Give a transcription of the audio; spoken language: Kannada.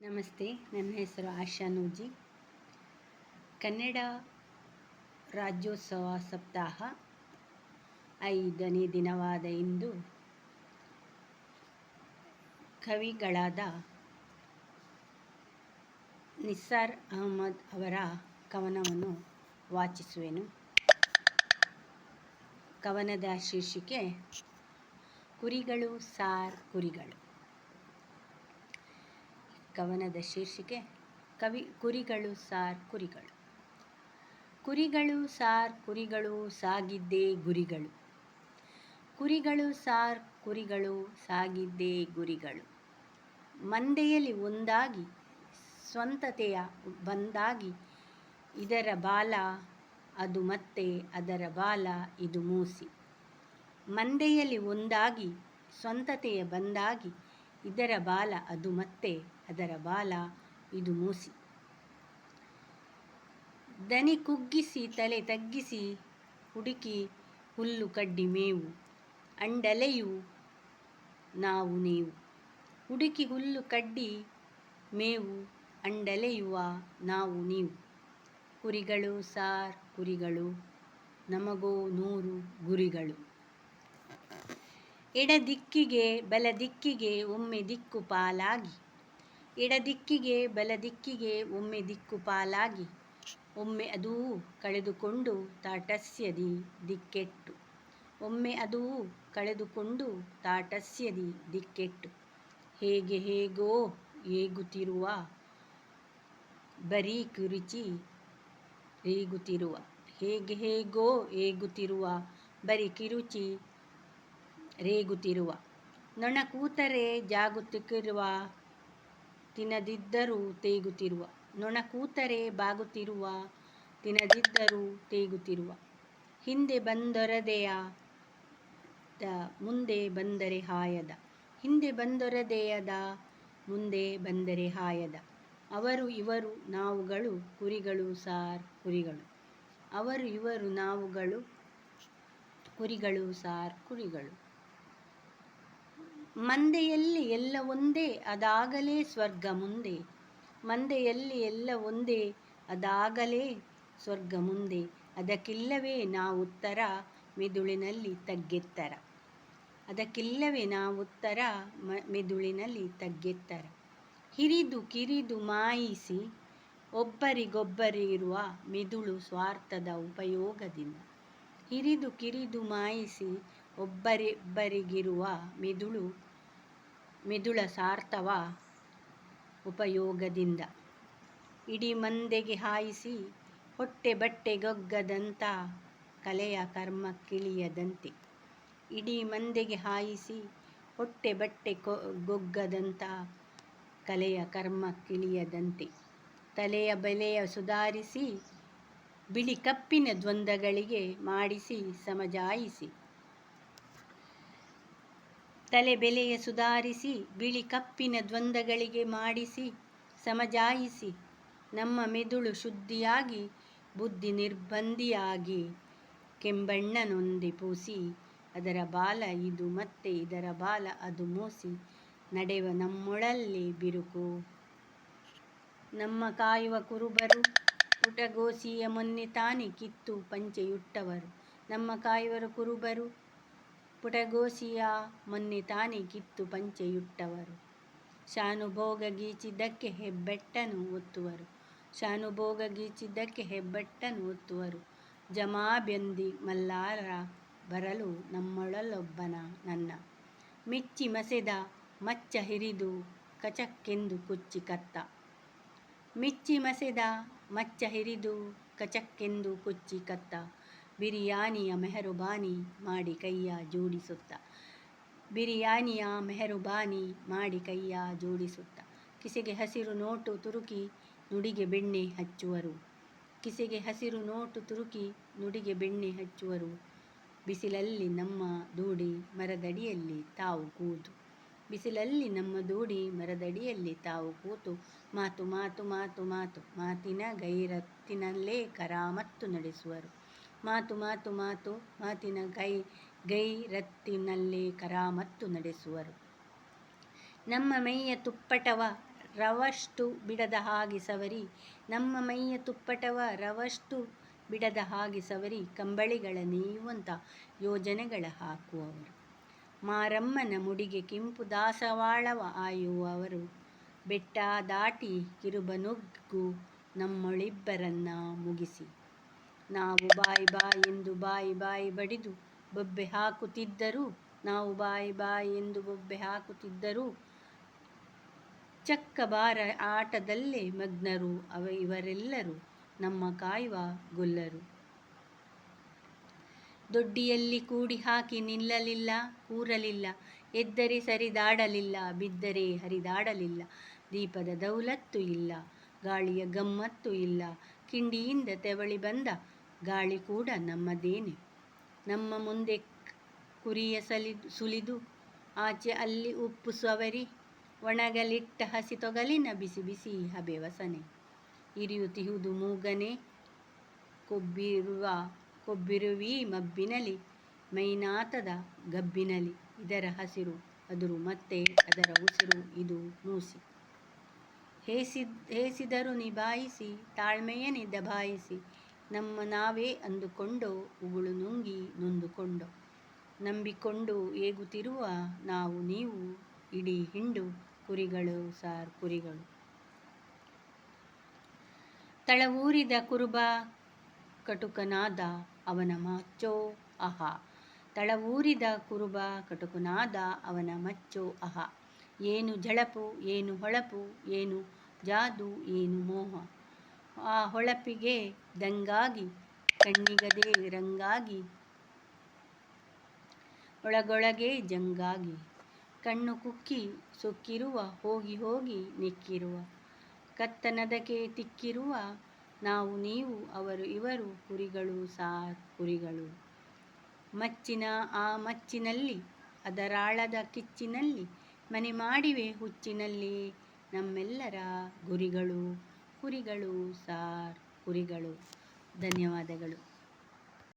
ನಮಸ್ತೆ, ನನ್ನ ಹೆಸರು ಆಶಾ ನೂಜಿ. ಕನ್ನಡ ರಾಜ್ಯೋತ್ಸವ ಸಪ್ತಾಹ ಐದನೇ ದಿನವಾದ ಇಂದು ಕವಿಗಳಾದ ನಿಸ್ಸಾರ್ ಅಹಮದ್ ಅವರ ಕವನವನ್ನು ವಾಚಿಸುವೆನು. ಕವನದ ಶೀರ್ಷಿಕೆ, ಕುರಿಗಳು ಸಾರ್ ಕುರಿಗಳು. ಕವನದ ಶೀರ್ಷಿಕೆ ಕವಿ ಕುರಿಗಳು ಸಾರ್ ಕುರಿಗಳು. ಕುರಿಗಳು ಸಾರ್ ಕುರಿಗಳು ಸಾಗಿದ್ದೇ ಗುರಿಗಳು. ಕುರಿಗಳು ಸಾರ್ ಕುರಿಗಳು ಸಾಗಿದ್ದೇ ಗುರಿಗಳು. ಮಂದೆಯಲ್ಲಿ ಒಂದಾಗಿ ಸ್ವಂತತೆಯ ಬಂದಾಗಿ ಇದರ ಬಾಲ ಅದು ಮತ್ತೆ ಅದರ ಬಾಲ ಇದು ಮೂಸಿ. ಮಂದೆಯಲ್ಲಿ ಒಂದಾಗಿ ಸ್ವಂತತೆಯ ಬಂದಾಗಿ ಇದರ ಬಾಲ ಅದು ಮತ್ತೆ ಅದರ ಬಾಲ ಇದು ಮೂಸಿ. ದನಿ ಕುಗ್ಗಿಸಿ, ತಲೆ ತಗ್ಗಿಸಿ, ಹುಡುಕಿ ಹುಲ್ಲು ಕಡ್ಡಿ ಮೇವು, ಅಂಡಲೆಯು ನಾವು ನೀವು. ಹುಡುಕಿ ಹುಲ್ಲು ಕಡ್ಡಿ ಮೇವು, ಅಂಡಲೆಯುವ ನಾವು ನೀವು. ಕುರಿಗಳು ಸಾರ್ ಕುರಿಗಳು, ನಮಗೋ ನೂರು ಗುರಿಗಳು. ಎಡ ದಿಕ್ಕಿಗೆ, ಬಲ ದಿಕ್ಕಿಗೆ ಒಮ್ಮೆ ದಿಕ್ಕು ಪಾಲಾಗಿ. ಎಡ ದಿಕ್ಕಿಗೆ ಬಲ ದಿಕ್ಕಿಗೆ ಒಮ್ಮೆ ದಿಕ್ಕು ಪಾಲಾಗಿ, ಒಮ್ಮೆ ಅದೂ ಕಳೆದುಕೊಂಡು ತಾಟಸ್ಯದಿ ದಿಕ್ಕೆಟ್ಟು. ಒಮ್ಮೆ ಅದೂ ಕಳೆದುಕೊಂಡು ತಾಟಸ್ಯದಿ ದಿಕ್ಕೆಟ್ಟು. ಹೇಗೆ ಹೇಗೋ ಏಗುತ್ತಿರುವ ಬರೀ ಕುರುಚಿ ರೇಗುತ್ತಿರುವ. ಹೇಗೆ ಹೇಗೋ ಏಗುತ್ತಿರುವ ಬರೀ ಕಿರುಚಿ ರೇಗುತ್ತಿರುವ. ನೊಣ ಕೂತರೆ ಜಾಗುತ್ತಿರುವ ತಿನ್ನದಿದ್ದರೂ ತೇಗುತ್ತಿರುವ. ನೊಣ ಕೂತರೆ ಬಾಗುತ್ತಿರುವ ತಿನ್ನದಿದ್ದರೂ ತೇಗುತ್ತಿರುವ. ಹಿಂದೆ ಬಂದೊರದೆಯ ಮುಂದೆ ಬಂದರೆ ಹಾಯದ. ಹಿಂದೆ ಬಂದೊರದೆಯದ, ಮುಂದೆ ಬಂದರೆ ಹಾಯದ. ಅವರು ಇವರು ನಾವುಗಳು, ಕುರಿಗಳು ಸಾರ್, ಕುರಿಗಳು. ಅವರು ಇವರು ನಾವುಗಳು, ಕುರಿಗಳು ಸಾರ್, ಕುರಿಗಳು. ಮಂದೆಯಲ್ಲಿ ಎಲ್ಲ ಒಂದೇ, ಅದಾಗಲೇ ಸ್ವರ್ಗ ಮುಂದೆ. ಮಂದೆಯಲ್ಲಿ ಎಲ್ಲ ಒಂದೇ, ಅದಾಗಲೇ ಸ್ವರ್ಗ ಮುಂದೆ. ಅದಕ್ಕಿಲ್ಲವೇ ನಾವುತ್ತರ ಮೆದುಳಿನಲ್ಲಿ ತಗ್ಗೆತ್ತರ. ಅದಕ್ಕಿಲ್ಲವೇ ನಾವುತ್ತರ ಉತ್ತರ ಮೆದುಳಿನಲ್ಲಿ ತಗ್ಗೆತ್ತರ. ಹಿರಿದು ಕಿರಿದು ಮಾಯಿಸಿ ಒಬ್ಬರಿಗೊಬ್ಬರಿರುವ ಮೆದುಳು ಸ್ವಾರ್ಥದ ಉಪಯೋಗದಿಂದ. ಹಿರಿದು ಕಿರಿದು ಮಾಯಿಸಿ, ಒಬ್ಬರಿಬ್ಬರಿಗಿರುವ ಮೆದುಳು ಮೆದುಳ ಸಾರ್ಥವ ಉಪಯೋಗದಿಂದ. ಇಡೀ ಮಂದೆಗೆ ಹಾಯಿಸಿ ಹೊಟ್ಟೆ ಬಟ್ಟೆ ಗೊಗ್ಗದಂತ ಕಲೆಯ ಕರ್ಮ ಕಿಳಿಯದಂತೆ. ಇಡೀ ಮಂದೆಗೆ ಹಾಯಿಸಿ ಹೊಟ್ಟೆ ಬಟ್ಟೆ ಕೊ ಗೊಗ್ಗದಂಥ ಕಲೆಯ ಕರ್ಮ ಕಿಳಿಯದಂತೆ. ತಲೆಯ ಬೆಲೆಯ ಸುಧಾರಿಸಿ, ಬಿಳಿ ಕಪ್ಪಿನ ದ್ವಂದ್ವಗಳಿಗೆ ಮಾಡಿಸಿ, ಸಮಜಾಯಿಸಿ. ತಲೆ ಬೆಲೆಯ ಸುಧಾರಿಸಿ, ಬಿಳಿ ಕಪ್ಪಿನ ದ್ವಂದ್ವಗಳಿಗೆ ಮಾಡಿಸಿ, ಸಮಜಾಯಿಸಿ, ನಮ್ಮ ಮೆದುಳು ಶುದ್ಧಿಯಾಗಿ, ಬುದ್ಧಿ ನಿರ್ಬಂಧಿಯಾಗಿ, ಕೆಂಬಣ್ಣನೊಂದೆ ಪೂಸಿ, ಅದರ ಬಾಲ ಇದು ಮತ್ತೆ ಇದರ ಬಾಲ ಅದು ಮೋಸಿ, ನಡೆವ ನಮ್ಮೊಳಲ್ಲಿ ಬಿರುಕು. ನಮ್ಮ ಕಾಯುವ ಕುರುಬರು, ಪುಟಗೋಸಿಯ ಮೊನ್ನೆ ತಾನೆ ಕಿತ್ತು ಪಂಚೆಯುಟ್ಟವರು. ನಮ್ಮ ಕಾಯುವರು ಕುರುಬರು ಪುಟಗೋಸಿಯ ಮೊನ್ನೆ ತಾನೇ ಕಿತ್ತು ಪಂಚೆಯುಟ್ಟವರು. ಶಾನುಭೋಗ ಗೀಚಿದ್ದಕ್ಕೆ ಹೆಬ್ಬೆಟ್ಟನು ಒತ್ತುವರು. ಶಾನುಭೋಗ ಗೀಚಿದ್ದಕ್ಕೆ ಹೆಬ್ಬೆಟ್ಟನು ಒತ್ತುವರು. ಜಮಾಬೆಂದಿ ಮಲ್ಲಾರ ಬರಲು ನಮ್ಮೊಳಲೊಬ್ಬನ ನನ್ನ. ಮೆಚ್ಚಿ ಮಸೆದ ಮಚ್ಚ ಹಿರಿದು ಕಚಕ್ಕೆಂದು ಕುಚ್ಚಿ ಕತ್ತ. ಮಿಚ್ಚಿ ಮಸೆದ ಮಚ್ಚ ಹಿರಿದು ಕಚಕ್ಕೆಂದು ಕುಚ್ಚಿ ಕತ್ತ. ಬಿರಿಯಾನಿಯ ಮೆಹರುಬಾನಿ ಮಾಡಿ ಕೈಯ ಜೋಡಿಸುತ್ತ. ಬಿರಿಯಾನಿಯ ಮೆಹರುಬಾನಿ ಮಾಡಿ ಕೈಯ ಜೋಡಿಸುತ್ತ. ಕಿಸೆಗೆ ಹಸಿರು ನೋಟು ತುರುಕಿ ನುಡಿಗೆ ಬೆಣ್ಣೆ ಹಚ್ಚುವರು. ಕಿಸೆಗೆ ಹಸಿರು ನೋಟು ತುರುಕಿ ನುಡಿಗೆ ಬೆಣ್ಣೆ ಹಚ್ಚುವರು. ಬಿಸಿಲಲ್ಲಿ ನಮ್ಮ ದೂಡಿ ಮರದಡಿಯಲ್ಲಿ ತಾವು ಕೂತು. ಬಿಸಿಲಲ್ಲಿ ನಮ್ಮ ದೂಡಿ ಮರದಡಿಯಲ್ಲಿ ತಾವು ಕೂತು. ಮಾತು ಮಾತು ಮಾತು ಮಾತು ಮಾತಿನ ಗೈರತ್ತಿನಲ್ಲೇ ಕರಾಮತ್ತು ನಡೆಸುವರು. ಮಾತು ಮಾತು ಮಾತು, ಮಾತಿನ ಗೈ ಗೈರತ್ತಿನಲ್ಲಿ ಕರಾಮತ್ತು ನಡೆಸುವರು. ನಮ್ಮ ಮೈಯ ತುಪ್ಪಟವ ರವಷ್ಟು ಬಿಡದ ಹಾಗೆ ಸವರಿ, ನಮ್ಮ ಮೈಯ ತುಪ್ಪಟವ ರವಷ್ಟು ಬಿಡದ ಹಾಗೆ ಸವರಿ, ಕಂಬಳಿಗಳ ನೇಯುವಂಥ ಯೋಜನೆಗಳ ಹಾಕುವವರು. ಮಾರಮ್ಮನ ಮುಡಿಗೆ ಕೆಂಪು ದಾಸವಾಳವ ಆಯುವವರು. ಬೆಟ್ಟ ದಾಟಿ ಕಿರುಬನುಗ್ಗು ನಮ್ಮೊಳಿಬ್ಬರನ್ನ ಮುಗಿಸಿ. ನಾವು ಬಾಯ್ ಬಾಯ್ ಎಂದು ಬಾಯಿ ಬಾಯಿ ಬಡಿದು ಬೊಬ್ಬೆ ಹಾಕುತ್ತಿದ್ದರೂ, ನಾವು ಬಾಯಿ ಬಾಯಿ ಎಂದು ಬೊಬ್ಬೆ ಹಾಕುತ್ತಿದ್ದರೂ ಚಕ್ಕಬಾರ ಆಟದಲ್ಲೇ ಮಗ್ನರು ಅವ ಇವರೆಲ್ಲರೂ ನಮ್ಮ ಕಾಯುವ ಗೊಲ್ಲರು. ದೊಡ್ಡಿಯಲ್ಲಿ ಕೂಡಿ ಹಾಕಿ ನಿಲ್ಲಲಿಲ್ಲ, ಕೂರಲಿಲ್ಲ, ಎದ್ದರೆ ಸರಿದಾಡಲಿಲ್ಲ, ಬಿದ್ದರೆ ಹರಿದಾಡಲಿಲ್ಲ, ದೀಪದ ದೌಲತ್ತು ಇಲ್ಲ, ಗಾಳಿಯ ಗಮ್ಮತ್ತು ಇಲ್ಲ, ಕಿಂಡಿಯಿಂದ ತೆವಳಿ ಬಂದ ಗಾಳಿ ಕೂಡ ನಮ್ಮದೇನೆ. ನಮ್ಮ ಮುಂದೆ ಕುರಿಯ ಸಲಿದು ಸುಲಿದು, ಆಚೆ ಅಲ್ಲಿ ಉಪ್ಪು ಸವರಿ, ಒಣಗಲಿಟ್ಟ ಹಸಿ ತೊಗಲಿನ ಬಿಸಿ ಬಿಸಿ ಹಬೆ ವಸನೆ ಇರಿಯುತ್ತಿಹುದು ಮೂಗನೆ, ಕೊಬ್ಬಿರುವ, ಕೊಬ್ಬಿರುವಿ ಮಬ್ಬಿನಲಿ, ಮೈನಾತದ ಗಬ್ಬಿನಲಿ, ಇದರ ಹಸಿರು ಅದುರು ಮತ್ತೆ ಅದರ ಉಸಿರು ಇದು ಮೂಸಿ. ಹೇಸಿದ್, ಹೇಸಿದರು ನಿಭಾಯಿಸಿ ತಾಳ್ಮೆಯನೆ ದಬಾಯಿಸಿ ನಮ್ಮ ನಾವೇ ಅಂದುಕೊಂಡೋ ಉಗುಳು ನುಂಗಿ ನೊಂದುಕೊಂಡೋ. ನಂಬಿಕೊಂಡು ಏಗುತ್ತಿರುವ ನಾವು ನೀವು, ಇಡೀ ಹಿಂಡು ಕುರಿಗಳು, ಸಾರ್ ಕುರಿಗಳು. ತಳವೂರಿದ ಕುರುಬ ಕಟುಕನಾದ ಅವನ ಮಚ್ಚೋ ಅಹ. ತಳವೂರಿದ ಕುರುಬ ಕಟುಕನಾದ ಅವನ ಮಚ್ಚೋ ಅಹ. ಏನು ಝಳಪು ಏನು ಹೊಳಪು, ಏನು ಜಾದು, ಏನು ಮೋಹ. ಆ ಹೊಳಪಿಗೆ ದಂಗಾಗಿ, ಕಣ್ಣಿಗದೆ ರಂಗಾಗಿ, ಒಳಗೊಳಗೆ ಜಂಗಾಗಿ, ಕಣ್ಣು ಕುಕ್ಕಿ ಸುಕ್ಕಿರುವ, ಹೋಗಿ ಹೋಗಿ ನೆಕ್ಕಿರುವ, ಕತ್ತನದಕ್ಕೆ ತಿಕ್ಕಿರುವ, ನಾವು, ನೀವು, ಅವರು, ಇವರು, ಕುರಿಗಳು ಸಾರ್ ಕುರಿಗಳು. ಮಚ್ಚಿನ, ಆ ಮಚ್ಚಿನಲ್ಲಿ, ಅದರಾಳದ ಕಿಚ್ಚಿನಲ್ಲಿ, ಮನೆ ಮಾಡಿವೆ ಹುಚ್ಚಿನಲ್ಲಿ ನಮ್ಮೆಲ್ಲರ ಗುರಿಗಳು. ಕುರಿಗಳು ಸಾರ್ ಕುರಿಗಳು. ಧನ್ಯವಾದಗಳು.